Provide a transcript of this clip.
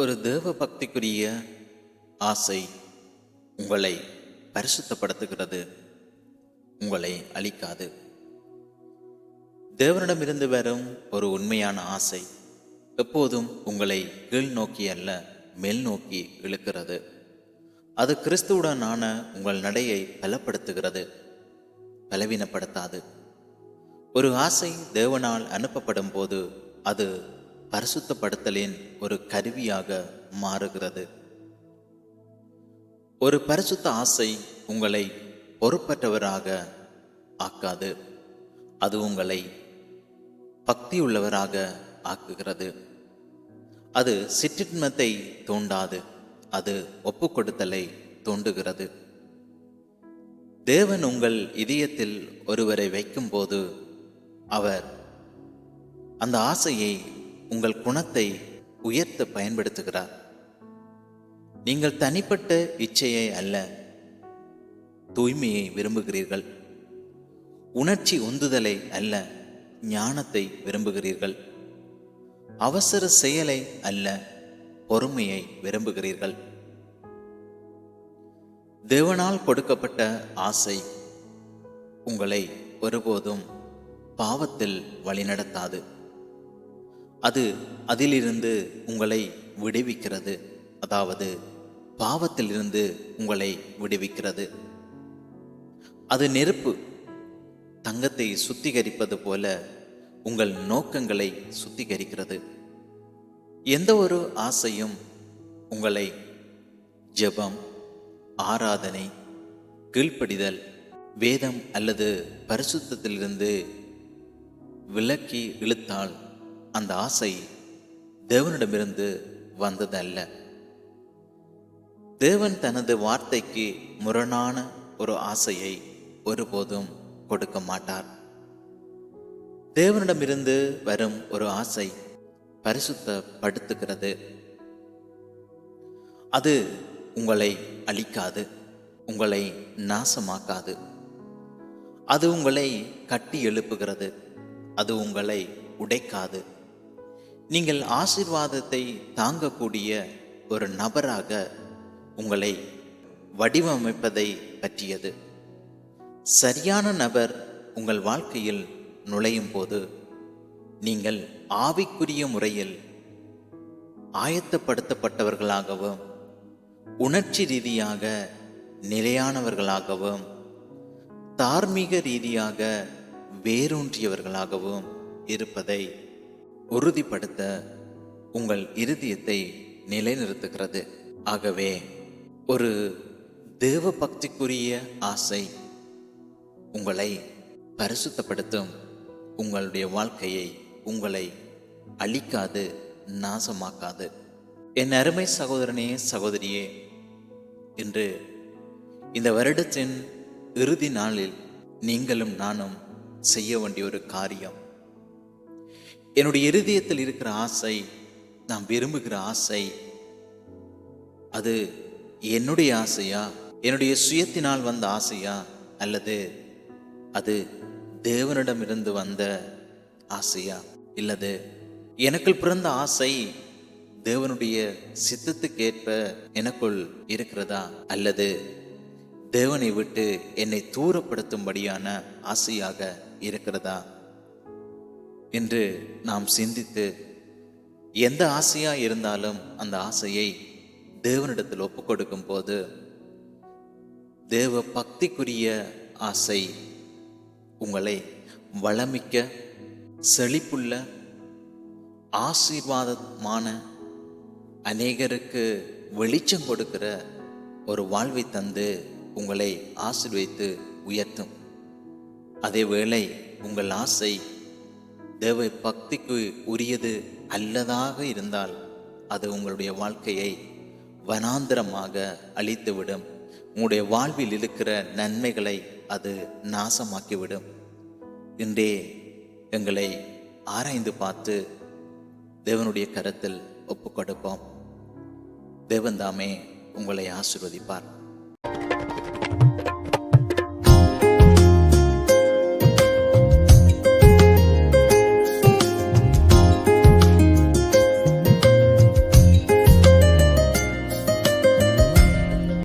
ஒரு தேவ பக்திக்குரிய ஆசை உங்களை பரிசுத்தப்படுத்துகிறது உங்களை அழிக்காது. தேவனிடமிருந்து வரும் ஒரு உண்மையான ஆசை எப்போதும் உங்களை கீழ் நோக்கி அல்ல மேல் நோக்கி இழுக்கிறது. அது கிறிஸ்துவுடனான உங்கள் நடையை பலப்படுத்துகிறது பலவீனப்படுத்தாது. ஒரு ஆசை தேவனால் அனுப்பப்படும் போது அது பரிசுத்தப்படுத்தலின் ஒரு கருவியாக மாறுகிறது. ஒரு பரிசுத்த ஆசை உங்களை பொறுப்பற்றவராக ஆக்காது. அது உங்களை பக்தியுள்ளவராக ஆக்குகிறது. அது சிற்றின்மத்தை தூண்டாது. அது ஒப்புக்கொடுத்தலை தூண்டுகிறது. தேவன் உங்கள் இதயத்தில் ஒருவரை வைக்கும்போது அவர் அந்த ஆசையை உங்கள் குணத்தை உயர்த்த பயன்படுத்துகிறார். நீங்கள் தனிப்பட்ட இச்சையை அல்ல தூய்மையை விரும்புகிறீர்கள். உணர்ச்சி உந்துதலை அல்ல ஞானத்தை விரும்புகிறீர்கள். அவசர செயலை அல்ல பொறுமையை விரும்புகிறீர்கள். தேவனால் கொடுக்கப்பட்ட ஆசை உங்களை ஒருபோதும் பாவத்தில் வழிநடத்தாது. அது அதிலிருந்து உங்களை விடுவிக்கிறது. அதாவது பாவத்திலிருந்து உங்களை விடுவிக்கிறது. அது நெருப்பு. தங்கத்தை சுத்திகரிப்பது போல உங்கள் நோக்கங்களை சுத்திகரிக்கிறது. எந்த ஒரு ஆசையும் உங்களை ஜெபம் ஆராதனை கீழ்ப்படிதல் வேதம் அல்லது பரிசுத்தத்திலிருந்து விலக்கி இழுத்தால் அந்த ஆசை தேவனிடமிருந்து வந்ததல்ல. தேவன் தனது வார்த்தைக்கு முரணான ஒரு ஆசையை ஒருபோதும் கொடுக்க மாட்டார். தேவனிடமிருந்து வரும் ஒரு ஆசை பரிசுத்தப்படுத்துகிறது. அது உங்களை அழிக்காது உங்களை நாசமாக்காது. அது உங்களை கட்டி எழுப்புகிறது அது உங்களை உடைக்காது. நீங்கள் ஆசீர்வாதத்தை தாங்கக்கூடிய ஒரு நபராக உங்களை வடிவமைப்பதை பற்றியது. சரியான நபர் உங்கள் வாழ்க்கையில் நுழையும் போது நீங்கள் ஆவிக்குரிய முறையில் ஆயத்தப்படுத்தப்பட்டவர்களாகவும் உணர்ச்சி ரீதியாக நிலையானவர்களாகவும் தார்மீக ரீதியாக வேரூன்றியவர்களாகவும் இருப்பதை உறுதிப்படுத்த உங்கள் இருதயத்தை நிலைநிறுத்துகிறது. ஆகவே ஒரு தேவ பக்திக்குரிய ஆசை உங்களை பரிசுத்தப்படுத்தும். உங்களுடைய வாழ்க்கையை உங்களை அழிக்காது நாசமாக்காது. என் அருமை சகோதரனே சகோதரியே என்று இந்த வருடத்தின் இறுதி நாளில் நீங்களும் நானும் செய்ய வேண்டிய ஒரு காரியம். என்னுடைய இருதயத்தில் இருக்கிற ஆசை நான் விரும்புகிற ஆசை அது என்னுடைய ஆசையா? என்னுடைய சுயத்தினால் வந்த ஆசையா? அல்லது அது தேவனிடமிருந்து வந்த ஆசையா? இல்லது எனக்குள் பிறந்த ஆசை தேவனுடைய சித்தத்துக்கேற்ப எனக்குள் இருக்கிறதா? அல்லது தேவனை விட்டு என்னை தூரப்படுத்தும்படியான ஆசையாக இருக்கிறதா? என்று நாம் சிந்தித்து எந்த ஆசையா இருந்தாலும் அந்த ஆசையை தேவனிடத்தில் ஒப்பு கொடுக்கும் போது தேவ பக்திக்குரிய ஆசை உங்களை வளமிக்க செழிப்புள்ள ஆசீர்வாதமான அநேகருக்கு வெளிச்சம் கொடுக்கிற ஒரு வாழ்வை தந்து உங்களை ஆசீர்வைத்து உயர்த்தும். அதே வேளை உங்கள் ஆசை தேவ பக்திக்கு உரியது அல்லதாக இருந்தால் அது உங்களுடைய வாழ்க்கையை வனாந்திரமாக அழித்துவிடும். உங்களுடைய வாழ்வில் இருக்கிற நன்மைகளை அது நாசமாக்கிவிடும். இன்றே எங்களை ஆராய்ந்து பார்த்து தேவனுடைய கரத்தில் ஒப்பு கொடுப்போம் தேவன் தாமே உங்களை ஆசிர்வதிப்பார்.